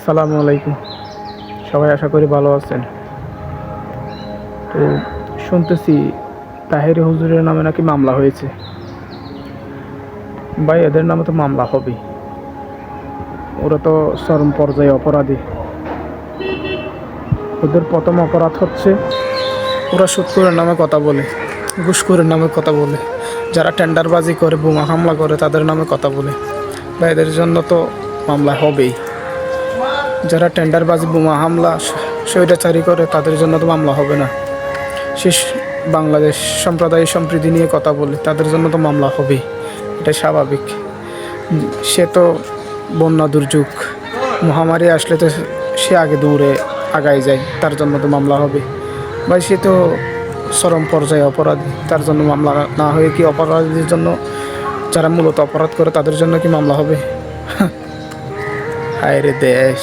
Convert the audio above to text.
আসসালামু আলাইকুম। সবাই আশা করি ভালো আছেন। তো শুনতেছি তাহেরি হুজুরের নামে নাকি মামলা হয়েছে। ভাই, এদের নামে তো মামলা হবেই। ওরা তো চরম পর্যায়ে অপরাধী। ওদের প্রথম অপরাধ হচ্ছে, ওরা সুৎকুরের নামে কথা বলে, ঘুষখোরের নামে কথা বলে। যারা টেন্ডারবাজি করে, বোমা হামলা করে, তাদের নামে কথা বলে। বা এদের জন্য তো মামলা হবেই। যারা টেন্ডারবাজি, বোমা হামলা, স্বৈরাচারী করে, তাদের জন্য তো মামলা হবে না। শেষ বাংলাদেশ সম্প্রদায় সম্প্রীতি নিয়ে কথা বলে, তাদের জন্য তো মামলা হবেই। এটা স্বাভাবিক। সে তো বন্যা দুর্যোগ, মহামারী আসলে তো সে আগে দৌড়ে আগায় যায়, তার জন্য তো মামলা হবে। ভাই, সে তো চরম পর্যায়ে অপরাধী, তার জন্য মামলা না হয়ে কি অপরাধীদের জন্য, যারা মূলত অপরাধ করে, তাদের জন্য কি মামলা হবে? হায় রে দেশ।